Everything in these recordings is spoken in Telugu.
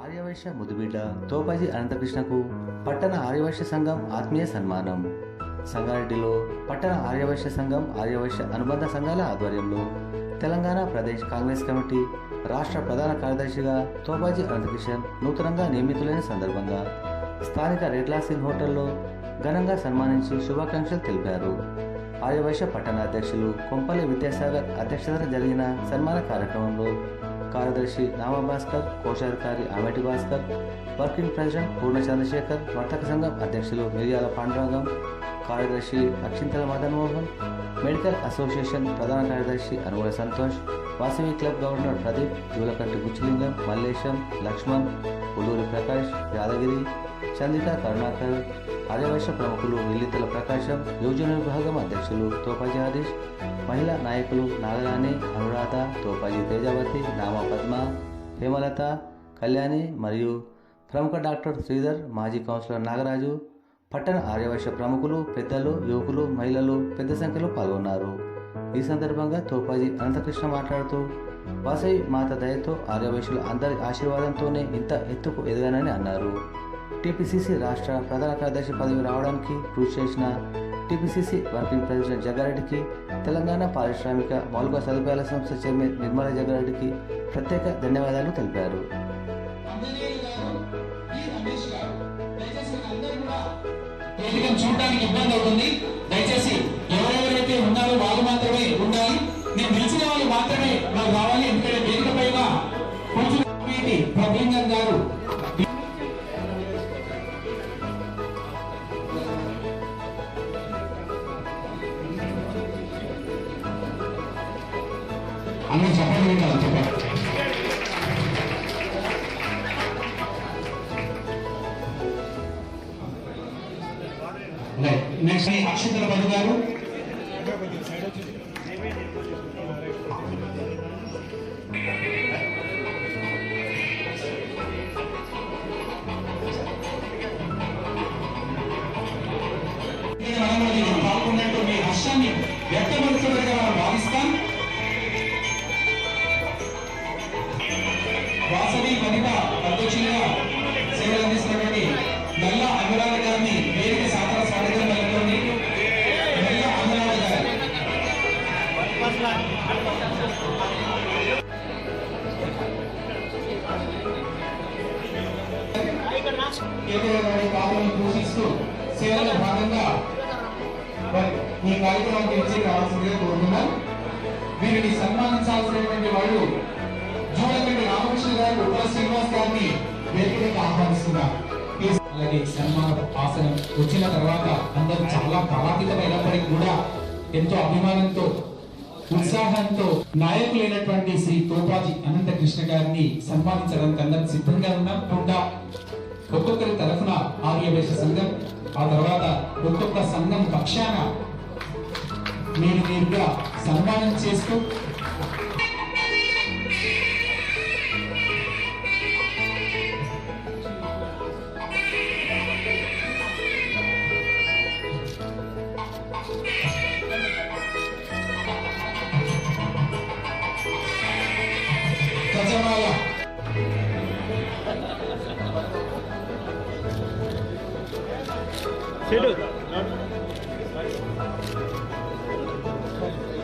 ఆర్యవైశ్య ముదుబిడ్డ తోపాజీ అనంతకృష్ణకు పట్టణ ఆర్యవైశ్య సంఘం ఆత్మీయ సన్మానం. సంగారెడ్డిలో పట్టణ ఆర్యవైశ్య సంఘం ఆర్యవైశ్య అనుబంధ సంఘాల ఆధ్వర్యంలో తెలంగాణ ప్రదేశ్ కాంగ్రెస్ కమిటీ రాష్ట్ర ప్రధాన కార్యదర్శిగా తోపాజీ అనంతకిషన్ నూతనంగా నియమితులైన సందర్భంగా స్థానిక రెడ్లాసిల్ హోటల్లో ఘనంగా సన్మానించి శుభాకాంక్షలు తెలిపారు. ఆర్యవైశ్య పట్టణ అధ్యక్షులు కొంపల్లి విద్యాసాగర్ అధ్యక్షతన జరిగిన సన్మాన కార్యక్రమంలో కార్యదర్శి నామ భాస్కర్ కోశాధికారి అమెటి భాస్కర్ వర్కింగ్ ప్రెసిడెంట్ పూర్ణ చంద్రశేఖర్ వర్తక సంఘం అధ్యక్షులు మిర్యాల పాండురంగం కార్యదర్శి అక్షింతల మదన్ మోహన్ మెడికల్ అసోసియేషన్ ప్రధాన కార్యదర్శి అనుగుల సంతోష్ వాసవి క్లబ్ గవర్నర్ ప్రదీప్ జూలకంటి గుచ్చిలింగం మల్లేశం లక్ష్మణ్ ఉల్లూరి ప్రకాష్ యాదగిరి చంద్రిక కరుణాకర్ ఆర్యవైశ్య ప్రముఖులు విల్లితల ప్రకాశం యువజన విభాగం అధ్యక్షులు తోపాజీ హరీష్ మహిళా నాయకులు నాగరాణి అనురాధ తోపాజీ తేజావతి నామ పద్మ హేమలత కళ్యాణి మరియు ప్రముఖ డాక్టర్ శ్రీధర్ మాజీ కౌన్సిలర్ నాగరాజు పట్టణ ఆర్యవైశ్య ప్రముఖులు పెద్దలు యువకులు మహిళలు పెద్ద సంఖ్యలో పాల్గొన్నారు. ఈ సందర్భంగా తోపాజీ అనంతకృష్ణ మాట్లాడుతూ వాసవి మాత దయతో ఆర్యవైశ్యుల అందరి ఆశీర్వాదంతోనే ఇంత ఎత్తుకు ఎదగానని అన్నారు. టీపీసీసీ రాష్ట్ర ప్రధాన కార్యదర్శి పదవి రావడానికి కృషి చేసిన టీపీసీసీ వర్కింగ్ ప్రెసిడెంట్ జగ్గారెడ్డికి తెలంగాణ పారిశ్రామిక మౌలిక సదుపాయాల సంస్థ చైర్మన్ నిర్మల జగ్గారెడ్డికి ప్రత్యేక ధన్యవాదాలు తెలిపారు. అంజనేయులు చూడడానికి ఇబ్బంది అవుతుంది దయచేసి ఎవరెవరైతే ఉన్నారో వాళ్ళు మాత్రమే ఉండాలి. నేను పిలిచిన వాళ్ళు మాత్రమే నాకు రావాలి. ఎందుకంటే వేదిక కొంచెం ప్రబలంగా అన్న చెప్పండి వింటారు చెప్పండి నెక్స్ట్ అక్షతల పది గారు. వీరిని సన్మానించాల్సినటువంటి వాళ్ళు జూడకండి రామకృష్ణ గారు ఉప్పల శ్రీనివాస్ గారిని వేదికకి ఆహ్వానిస్తున్నారు. అలాగే సన్మాన ఆసనం వచ్చిన తర్వాత అందరూ చాలా కళాతీతమైనప్పటికీ కూడా ఎంతో అభిమానంతో ఉత్సాహంతో నాయకులైనటువంటి శ్రీ తోపాజీ అనంత కృష్ణ గారిని సన్మానించడానికి అందరం సిద్ధంగా ఉన్నాం కూడా ఒక్కొక్కరి తరఫున ఆర్యవేశ సంఘం ఆ తర్వాత ఒక్కొక్క సంఘం పక్షాన మీరు నేరుగా సన్మానం చేస్తూ గజమాల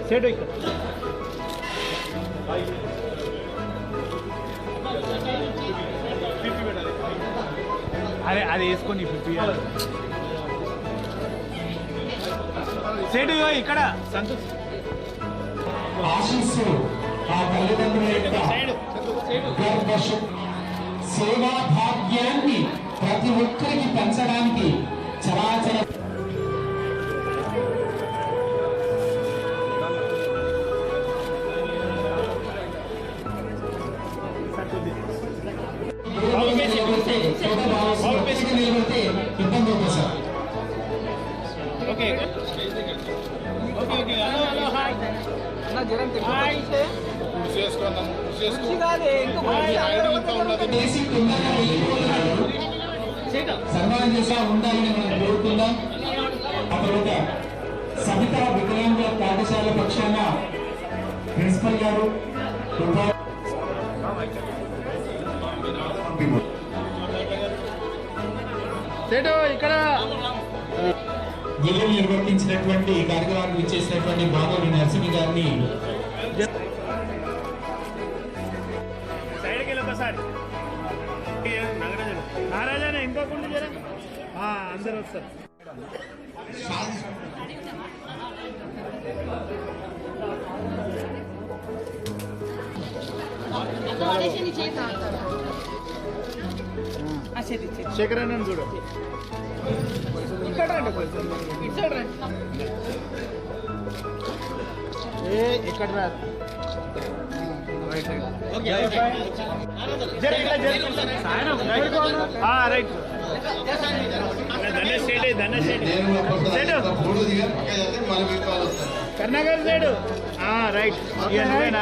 సెడు ఇక్కడ అరే అది వేసుకొని ఫిఫ్టీ సెడు ఇక్కడ. సంతోష్. ఆశీస్సు ఆ తల్లిదండ్రుల యొక్క గర్భశ సేవా భాగ్యాన్ని ప్రతి ఒక్కరికి పెంచడానికి చరాచర చేసి తొందరగా వెళ్ళిపోతున్నారు సన్మానం చేసా ఉండాలని మనం కోరుకుందాం. ఆ తర్వాత సవిత వికలాంగుల పాఠశాల పక్షాన ప్రిన్సిపల్ గారు ఇక్కడ. విలువలు నిర్వర్తించినటువంటి ఈ కార్యక్రమానికి ఇచ్చేసినటువంటి బాబు నరసింహ గారిని అందరూ వస్తారు శేఖరాన్ని చూడు ఇక్కడ రండి కొంచెం ఏ ఇక్కడ రా రైట్ కర్ణాగర్ సైడ్ రైట్ సైడ్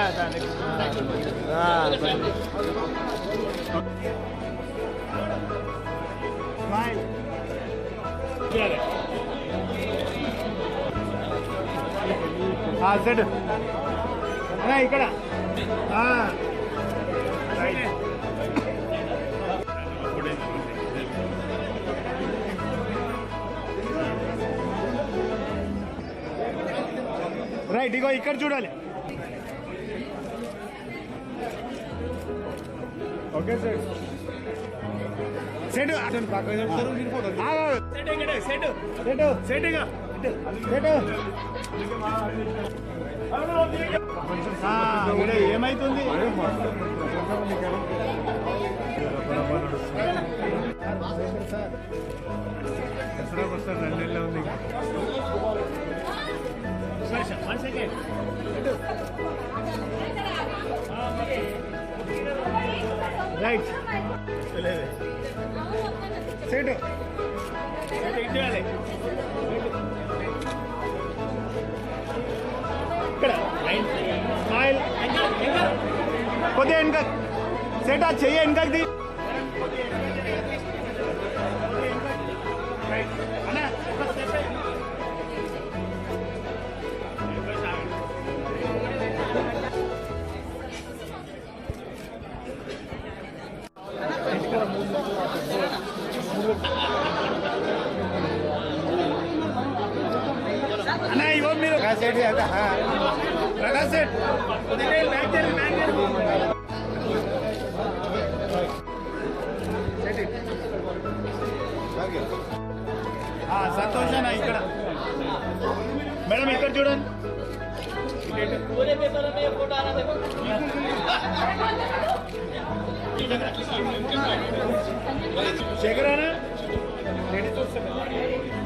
ఇక్కడ. రైట్ రైట్ ఇగో ఇక్కడ చూడాలి. Okay sir. సెట్. సెట్ ఇక్కడ సెట్. సెట్. సెట్. ఇక సెట్. ఏమైతుంది? దసరాకు వస్తారు రెండు నెలలు ఉంది one second right set set ఇచ్చేయాలి. ఇక్కడ. స్మైల్ కొద్దిగా వెనక. సెట్ ఆ చెయ్యి వెనకకి అన్న ఇవ్వ మీరు సెట్ ప్రకాశ్ సెట్ బ్యాక్ చేయండి బ్యాక్ చేయండి ఆ, సంతోష్ అన్న ఇక్కడ మేడం ఇక్కడ చూడండి శేఖర్ అన్న రెడీ చూస్తాను ఎటు?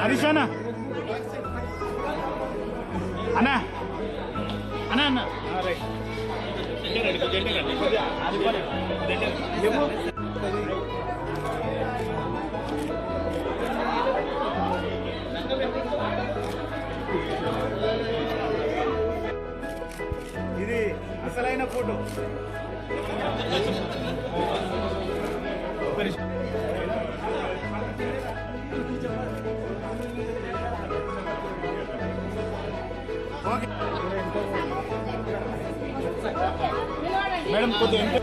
హరీష్ అన్న. అన్నా అన్నా. అన్న రైట్ ఇది అసలైన ఫోటో. మేడం కొద్దిగా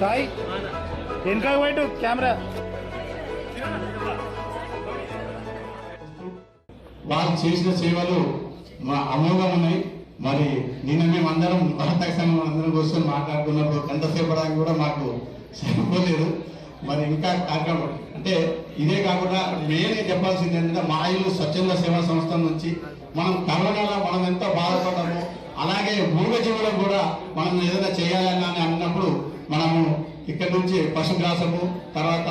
సాయి వెనక వైట్ కెమెరా. వారు చేసిన సేవలు మా అమోఘం ఉన్నాయి. మరి నిన్న మేము అందరం భారత సంఘం అందరం కూర్చొని మాట్లాడుకున్నప్పుడు గంటసేపడానికి కూడా మాకు సరిపోలేదు. మరి ఇంకా కార్యక్రమం అంటే ఇదే కాకుండా మెయిన్గా చెప్పాల్సింది ఏంటంటే మా ఇల్లు స్వచ్ఛంద సేవా సంస్థ నుంచి మనం కరోనాలో మనం ఎంతో బాధపడ్డాము అలాగే మూగజీవులకు కూడా మనం ఏదైనా చేయాలని అని అన్నప్పుడు మనము ఇక్కడ నుంచి పశుగ్రాసము తర్వాత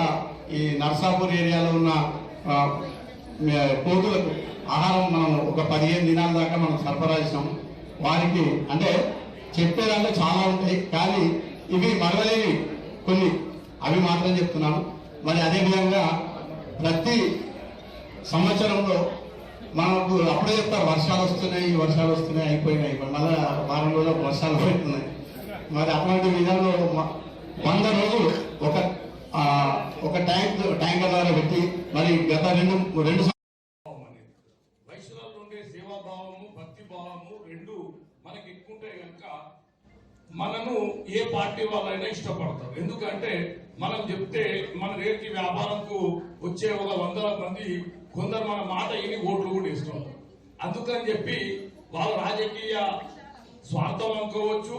ఈ నర్సాపూర్ ఏరియాలో ఉన్న ఆ, కోతులకు ఆహారం మనం ఒక పదిహేను దినాల దాకా మనం సరఫరా చేసినాం వారికి అంటే చెప్పేదాంట్లో చాలా ఉంటాయి కానీ ఇవి మరవలేని కొన్ని. అవి మాత్రం చెప్తున్నాను. మరి అదేవిధంగా ప్రతి సంవత్సరంలో మనకు అప్పుడే చెప్తారు వర్షాలు వస్తున్నాయి వర్షాలు వస్తున్నాయి అయిపోయినాయి. మళ్ళా వారం రోజులు వర్షాలు పోతున్నాయి మరి అటువంటి విధానంలో మ- వంద రోజులు ఒక ఒక ట్యాంక్ ట్యాంకర్ ద్వారా పెట్టి మరి గత రెండు రెండు వైశ్యులలో ఉండే సేవాభావము భక్తి భావము రెండు మనకి ఎక్కుంటే కనుక మనము ఏ పార్టీ వాళ్ళైనా ఇష్టపడతారు. ఎందుకంటే మనం చెప్తే మన రేపు వ్యాపారంకు వచ్చే ఒక వందల మంది కొందరు మన మాట విని ఓట్లు కూడా ఇస్తున్నారు అందుకని చెప్పి వాళ్ళ రాజకీయ స్వార్థం అనుకోవచ్చు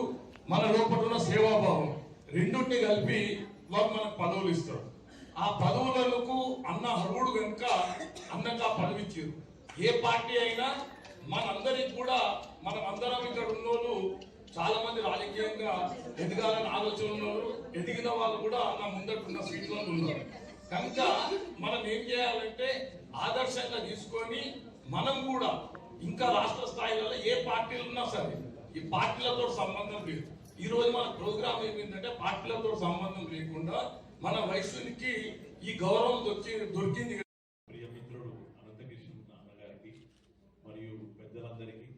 మన లోపల ఉన్న సేవాభావం రెండుని కలిపి వాళ్ళు మనకు పదవులు ఇస్తారు. ఆ పదవులకు అన్న అర్హుడు కనుక అన్నకు ఆ ఏ పార్టీ అయినా మనందరికి కూడా మనం అందరం ఇక్కడ ఉన్నోళ్ళు చాలా మంది రాజకీయంగా ఎదగాలని ఆలోచన ఉన్నారు ఎదిగిన వాళ్ళు కూడా నా ముందట్టున్న సీట్లో ఉన్నారు. కనుక మనం ఏం చేయాలంటే ఆదర్శంగా తీసుకొని మనం కూడా ఇంకా రాష్ట్ర స్థాయిలలో ఏ పార్టీలు ఉన్నా సరే ఈ పార్టీలతో సంబంధం లేదు. ఈ రోజు మన ప్రోగ్రామ్ ఏమిటంటే పార్టీలతో సంబంధం లేకుండా మన వయసునికి ఈ గౌరవం దొరికి దొరికింది. ప్రియ మిత్రుడు అనంతకృష్ణ అన్నగారికి మరియు పెద్దలందరికీ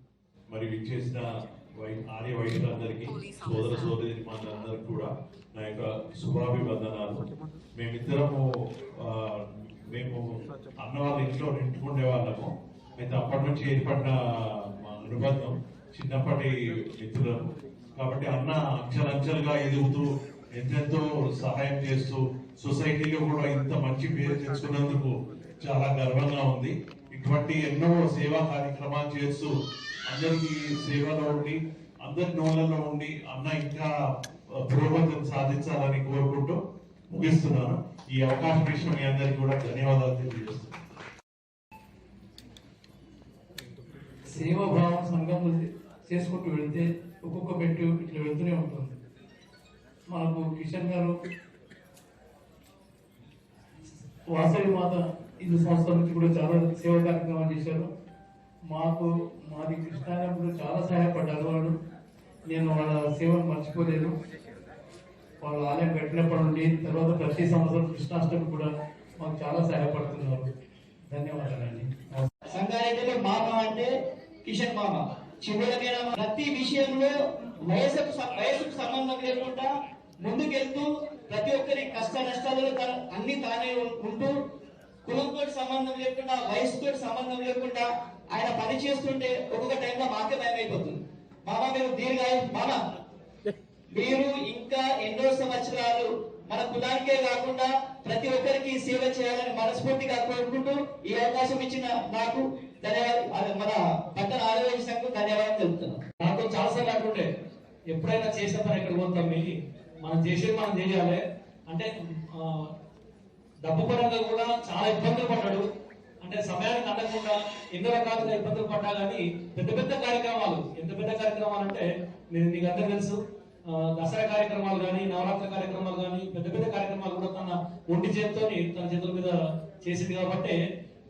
మరి విచ్చేసిన ఆర్య వైద్యులందరికీ సోదర సోదరి మనందరికి కూడా నా యొక్క శుభాభివందనాలు. మేమిద్దరము మేము అన్న వాళ్ళ ఇంట్లో నింటుకుండే వాళ్ళము. అయితే అప్పటి నుంచి ఏర్పడిన అనుబంధం చిన్నప్పటి మిత్రులము కాబట్టి అన్న అంచెలంచెలుగా ఎదుగుతూ ఎంతెంతో సహాయం చేస్తూ సొసైటీలో కూడా ఇంత మంచి పేరు తెచ్చుకున్నందుకు చాలా గర్వంగా ఉంది. ఇటువంటి ఎన్నో సేవా కార్యక్రమాలు చేస్తూ అందరికీ సేవలో ఉండి అందరి నోళ్ళలో ఉండి అన్న ఇంకా పురోగతిని సాధించాలని కోరుకుంటూ ముగిస్తున్నాను. ఈ అవకాశం ఇచ్చిన మీ అందరికీ కూడా ధన్యవాదాలు తెలియజేస్తున్నాను. సేవాభావం సంఘం చేసుకుంటూ వెళితే ఒక్కొక్క పెట్టు ఇట్లా వెళ్తూనే ఉంటుంది. మనకు కిషన్ గారు వాసవి మాత హిందూ సంస్థ నుంచి కూడా చాలా సేవా కార్యక్రమాలు చేశారు. మాకు మాది కృష్ణానప్పుడు చాలా సహాయపడ్డారు వాళ్ళు. నేను వాళ్ళ సేవను మర్చిపోలేదు వాళ్ళ ఆలయం పెట్టినప్పటి నుండి తర్వాత ప్రతి సంవత్సరం కృష్ణాష్టమి కూడా మాకు చాలా సహాయపడుతున్నారు. ధన్యవాదాలండి. సంగారెడ్డిలో మామ అంటే కిషన్ మామ. చివరికైనా ప్రతి విషయంలో వయసుకు వయసుకు సంబంధం లేకుండా ముందుకెళ్తూ ప్రతి ఒక్కరి కష్ట నష్టాలలో అన్ని తానే ఉంటూ కులంతో సంబంధం లేకుండా వయసుతో సంబంధం లేకుండా ఆయన పని చేస్తుంటే ఒక్కొక్క టైంలో మాకే భయం అయిపోతుంది మామ మీరు దీర్ఘాయు మామ మీరు ఇంకా ఎన్నో సంవత్సరాలు మన కులానికే కాకుండా ప్రతి ఒక్కరికి సేవ చేయాలని మనస్ఫూర్తిగా కోరుకుంటూ ఈ అవకాశం ఇచ్చిన నాకు ధన్యవాదాలు. మన పట్టణ ఆరోగ్య సంఘం ధన్యవాదాలు తెలుపుతున్నాను నాకు చాలాసార్లు అనుకుంటే ఎప్పుడైనా చేసే పని ఇక్కడ పోతాం మనం చేసేది మనం చేయాలి. అంటే డబ్బు పరంగా కూడా చాలా ఇబ్బందులు పడ్డాడు. అంటే సమయానికి అందకుండా ఎన్నో రకాలుగా ఇబ్బందులు పడ్డా కానీ పెద్ద పెద్ద కార్యక్రమాలు ఎంత పెద్ద కార్యక్రమాలు అంటే మీరు మీకు అందరూ తెలుసు దసరా కార్యక్రమాలు కానీ నవరాత్రి కార్యక్రమాలు కానీ పెద్ద పెద్ద కార్యక్రమాలు కూడా తన ఒంటి చేతితోని తన చేతుల మీద చేసింది కాబట్టి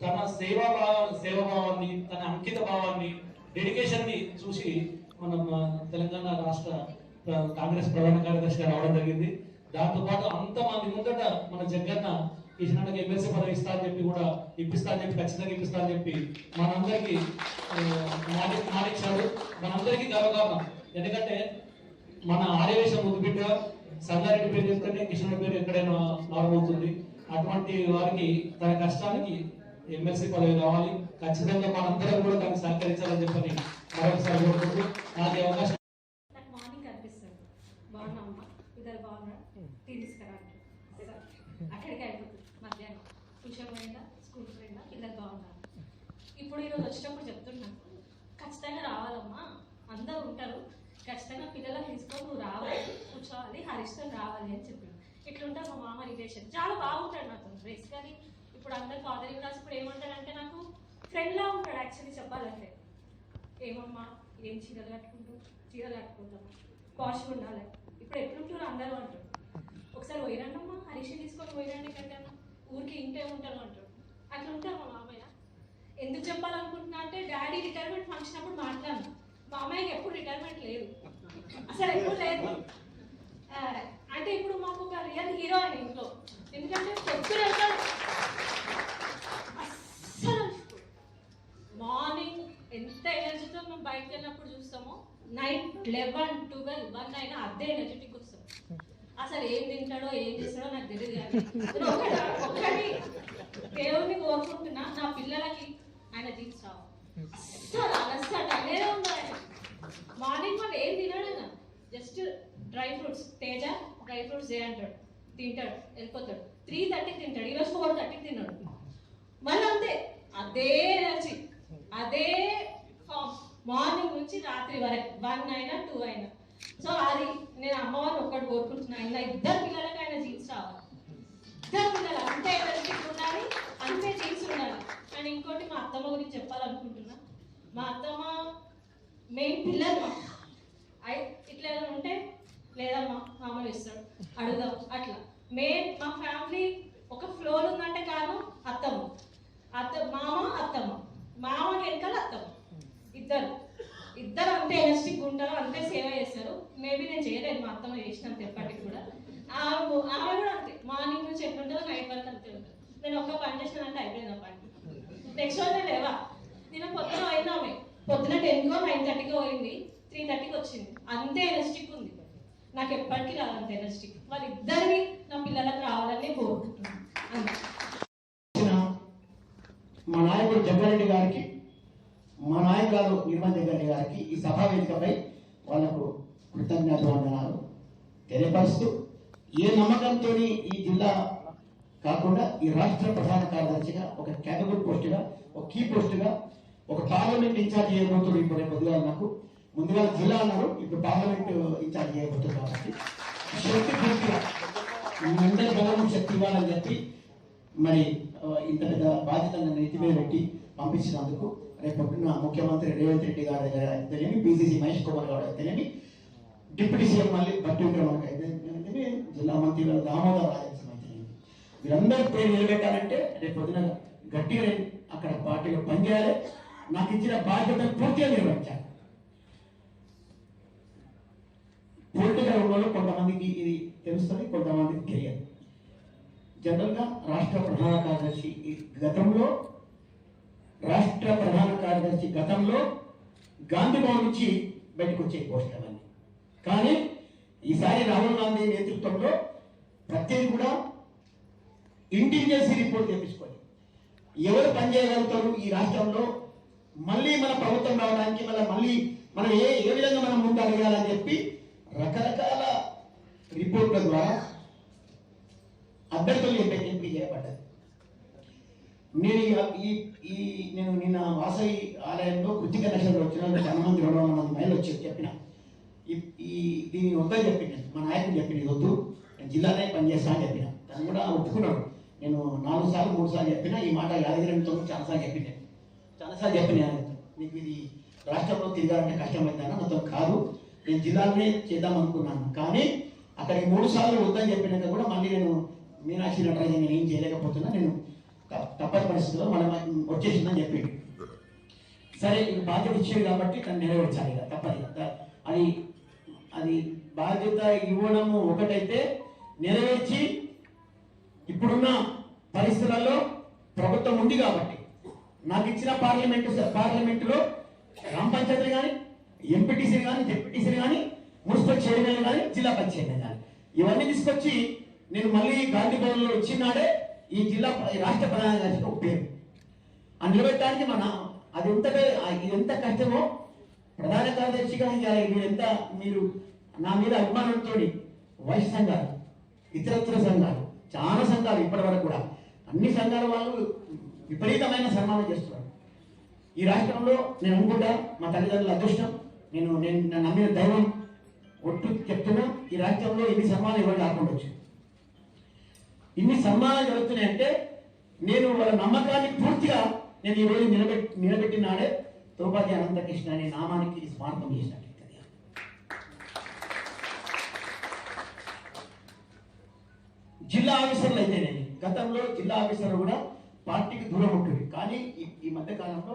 తన సేవా భావ సేవాభావాన్ని తన అంకిత భావాన్ని డెడికేషన్ని చూసి మనం తెలంగాణ రాష్ట్ర కాంగ్రెస్ ప్రధాన కార్యదర్శిగా రావడం జరిగింది. దాంతో పాటు అంత మంది ముందట మన జగన్న కిషన్కి ఎమ్మెల్సీ పదవి ఇస్తా అని చెప్పి కూడా ఇప్పిస్తా అని చెప్పి ఖచ్చితంగా ఇప్పిస్తా అని చెప్పి మనందరికీ ఆ, మాటిచ్చాడు మనందరికీ గర్వకారణం ఎందుకంటే మన ఆర్యవేశం ముందుబిడ్డ సంగారెడ్డి పేరు చెప్తేనే కిషన్ పేరు ఎక్కడైనా నార్మల్ అవుతుంది అటువంటి వారికి తన కష్టానికి ఎమ్మెల్సీ పదవి కావాలి. ఖచ్చితంగా మనందరం కూడా దానికి సహకరించాలని చెప్పని మరొకసారి కోరుకుంటూ నాకు అవకాశం మార్నింగ్ కనిపిస్తుంది ఇద్దరు బాగున్నా తీసుకురా అక్కడికి అయిపోతుంది ట్యూషన్ స్కూల్ పోయిందా పిల్లలు బాగున్నారు ఇప్పుడు ఈరోజు వచ్చినప్పుడు చెప్తున్నాను ఖచ్చితంగా రావాలమ్మా. అందరూ ఉంటారు. ఖచ్చితంగా పిల్లలకు తీసుకొని నువ్వు రావాలి కూర్చోవాలి హరిష్తో రావాలి అని చెప్పాడు. ఇట్లుంటా మా మామ రిలేషన్. చాలా బాగుంటాడు నాతో. డ్రెస్ కానీ ఇప్పుడు అందరు ఫాదర్ క్లాస్ ఇప్పుడు ఏమంటాడంటే నాకు ఫ్రెండ్లా ఉంటాడు యాక్చువల్లీ చెప్పాలంటే. ఏమమ్మా ఏం చీరలు కట్టుకుంటూ చీరలు కట్టుకుంటాం కాస్ట్ ఉండాలి. ఇప్పుడు ఎట్లుంటారు అందరూ అంటారు. ఒకసారి పోయిరండమ్మా హరీష్ తీసుకొని పోయిరండి ఎక్కడికన్నా ఊరికి ఇంటే ఉంటాను అంటారు. అట్లా ఉంటారు మా మామయ్య? ఎందుకు చెప్పాలనుకుంటున్నా అంటే డాడీ రిటైర్మెంట్ ఫంక్షన్ అప్పుడు మాట్లాడు మా అమ్మాయికి ఎప్పుడు రిటైర్మెంట్ లేదు. అసలు ఎప్పుడు లేదు. అంటే ఇప్పుడు మాకు ఒక రియల్ హీరో అని ఇంట్లో ఎందుకంటే పొద్దున వెళ్తాడు అస్సలు అలసిపోడు. మార్నింగ్ ఎంత ఎనర్జీతో మేము బయటకు వెళ్ళినప్పుడు చూస్తామో నైట్ లెవెన్ ట్వెల్వ్ వన్ అయినా అదే ఎనర్జెటిక్ వస్తాం అసలు ఏం తింటాడో ఏం చేస్తాడో నాకు తెలియదు కానీ నేను ఒకటి ఒకటి దేవుడిని కోరుకుంటున్నా నా పిల్లలకి ఆయన జీన్స్ అస్సలు అలసట అనేది ఉండదు మార్నింగ్ మనం ఏం తినడు ఆయన. Just dry fruits. Teja dry fruits ఏ అంటాడు? తింటాడు వెళ్ళిపోతాడు. త్రీ థర్టీకి తింటాడు. ఈరోజు ఫోర్ థర్టీకి తిన్నాడు. మళ్ళీ అంతే. అదే ఎనర్జీ. అదే ఫామ్. మార్నింగ్ నుంచి రాత్రి వరకు. వన్ అయినా టూ అయినా. సో అది నేను అమ్మవారిని ఒక్కటి కోరుకుంటున్నా. ఇలా ఇద్దరు పిల్లలకైనా జీన్స్ రావాలి. ఇద్దరు పిల్లలు. అంతే ఎనర్జెటిక్ ఉండాలి అంతే జీన్స్ ఉండాలి అండ్ ఇంకోటి మా అత్తమ్మ గురించి చెప్పాలనుకుంటున్నా. మా అత్తమ్మ మెయిన్ పిల్లలు మా. ఇట్లా ఏదైనా ఉంటే లేదమ్మా మామూలు ఇస్తాడు. అడుగుదాం అట్లా. మెయిన్ మా ఫ్యామిలీ ఒక ఫ్లోర్ ఉందంటే కారణం అత్తమ్మ. అత్త మామ అత్తమ్మ. మామ వెనకాల అత్తమ్మ. ఇద్దరు. ఇద్దరు అంతే ఎనర్జిక్ ఉంటారు అంతే సేవ చేస్తారు. మేబీ నేను చేయలేదు మా అత్తమ్మ చేసినంత ఎప్పటికి కూడా. ఆమె ఆమె కూడా అంతే. మార్నింగ్ నుంచి ఎట్లుంటుందో నైట్ వరకు అంతే ఉంటుంది. నేను ఒక్క పని చేసినానంటే అయిపోయింది ఆ పని. నెక్స్ట్ రోజు నేను లేవా? నేను పొద్దున పోయింది పొద్దున టెన్కో నైన్ థర్టీకి పోయింది. త్రీ థర్టీకి వచ్చింది. అంతే ఎనర్జిటిక్ ఉంది. నాకు ఎప్పటికీ రాదు అంత ఎనర్జిటిక్ వాళ్ళిద్దరిని నా పిల్లలకు రావాలని కోరుకుంటున్నాను. మా నాయకుడు జగ్గారెడ్డి గారికి మా నాయకురాలు నిర్మల్ జగ్గారెడ్డి గారికి ఈ సభా వేదికపై వాళ్ళకు కృతజ్ఞత వందనాలు తెలియపరుస్తూ ఏ నమ్మకంతో ఈ జిల్లా కాకుండా ఈ రాష్ట్ర ప్రధాన కార్యదర్శిగా ఒక కేటగిరీ పోస్టుగా ఒక కీ పోస్టుగా ఒక పార్లమెంట్ ఇన్ఛార్జ్ చేయబోతున్నారు ఇప్పుడు రేపు పొద్దుగా నాకు. ముందుగా జిల్లా అన్నారు ఇప్పుడు పార్లమెంట్ ఇన్ఛార్జ్ చేయబోతున్నారు కాబట్టి. శక్తి పూర్తిగా మెంటల్ బలం శక్తి ఇవ్వాలని చెప్పి మరి ఇంత పెద్ద బాధ్యత నన్ను పెట్టి పంపించినందుకు రేపు పొద్దున్న ముఖ్యమంత్రి రేవంత్ రెడ్డి గారి దగ్గర తెలియని బీసీసీ మహేష్ కుమార్ గారు తెలియని డిప్యూటీ సీఎం మళ్ళీ భట్టి విక్రమార్క జిల్లా మంత్రి దామోదర్ వీరందరి పేరు నిలబెట్టాలంటే రేపు పొద్దున గట్టిగా అక్కడ పార్టీలో పనిచేయాలి. నాకు ఇచ్చిన బాధ్యతను పూర్తిగా నిర్వహించాలి. పొలిటికల్ రంగంలో కొంతమందికి ఇది తెలుస్తుంది కొంతమందికి తెలియదు. జనరల్గా రాష్ట్ర ప్రధాన కార్యదర్శి ఈ గతంలో రాష్ట్ర ప్రధాన కార్యదర్శి గతంలో గాంధీ భవన్ నుంచి బయటకు వచ్చే పోస్ట్ కానీ ఈసారి రాహుల్ గాంధీ నేతృత్వంలో ప్రత్యేక కూడా ఇంటెలిజెన్సీ రిపోర్ట్ తెప్పించుకొని ఎవరు పనిచేయగలుగుతారు ఈ రాష్ట్రంలో? మళ్ళీ మన ప్రభుత్వం రావడానికి మళ్ళీ మళ్ళీ మనం ఏ ఏ విధంగా మనం ముందు అడగాలని చెప్పి రకరకాల రిపోర్ట్ల ద్వారా అభ్యర్థులు ఎంపిక ఎంపిక చేయబడ్డది నేను ఈ- ఈ నేను నిన్న వాసవి ఆలయంలో కృతిక నక్షత్రం వచ్చిన చాలా మంది రెండు వందల మంది మహిళలు వచ్చి చెప్పిన. ఈ ఈ దీన్ని వద్దని చెప్పిన. మా నాయకుడు చెప్పిన ఇది వద్దు. నేను జిల్లానే పనిచేస్తా అని చెప్పిన. తను కూడా ఒప్పుకున్నాడు. నేను నాలుగు సార్లు మూడు సార్లు చెప్పిన ఈ మాట యాదగిరితో చాలాసార్లు చెప్పింది చాలాసార్లు చెప్పిన నీకు ఇది రాష్ట్రంలో తిరగాలంటే కష్టమైందన్న మొత్తం కాదు. నేను జిల్లాలోనే చేద్దాం అనుకున్నాను. కానీ అక్కడికి మూడు సార్లు వద్దని చెప్పినాక కూడా మళ్ళీ నేను మీనాక్షి నటరాజన్ నేను ఏం చేయలేకపోతున్నా. నేను తప్పని పరిస్థితిలో మనం వచ్చేసిందని చెప్పిండు. సరే ఇది బాధ్యత ఇచ్చేవి కాబట్టి తను నెరవేర్చాలి ఇక తప్పదు ఇక. అది అది బాధ్యత ఇవ్వడము ఒకటైతే నెరవేర్చి ఇప్పుడున్న పరిస్థితులలో ప్రభుత్వం ఉంది కాబట్టి. నాకు ఇచ్చిన పార్లమెంటు పార్లమెంటులో గ్రామ పంచాయతీలు కానీ ఎంపీటీసీలు కానీ డిప్యూటీసీలు కానీ మున్సిపల్ చైర్మన్ కానీ జిల్లా పంచాయతీ కానీ ఇవన్నీ తీసుకొచ్చి నేను మళ్ళీ గాంధీ భవన్లో వచ్చినాడే ఈ జిల్లా ఈ రాష్ట్ర ప్రధాన కార్యదర్శి ఒక పేరు. ఆ నిలబెట్టడానికి మన అది ఎంత ఎంత కష్టమో ప్రధాన కార్యదర్శిగా మీరు ఎంత మీరు నా మీద అభిమానంతో వైశ్య సంఘాలు ఇతరత్ర సంఘాలు చాలా సంఘాలు ఇప్పటి వరకు కూడా. అన్ని సంఘాల వాళ్ళు విపరీతమైన సన్మానం చేస్తున్నారు. ఈ రాష్ట్రంలో నేను అనుకుంటా మా తల్లిదండ్రుల అదృష్టం. నేను నేను నమ్మిన దైవం ఒట్టు చెప్తున్నా ఈ రాష్ట్రంలో ఇన్ని సన్మానాలు ఇవ్వడం కాకుండా ఇన్ని సన్మానాలు జరుగుతున్నాయంటే నేను వాళ్ళ నమ్మకాన్ని పూర్తిగా నేను ఈ రోజు నిలబెట్టి నిలబెట్టినాడే ద్రౌపది అనంతకృష్ణ అనే నామానికి స్మారకం చేశాను జిల్లా ఆఫీసర్లు అయితేనేమి గతంలో జిల్లా ఆఫీసర్లు కూడా పార్టీకి దూరం ఉంటుంది కానీ ఈ- ఈ మధ్య కాలంలో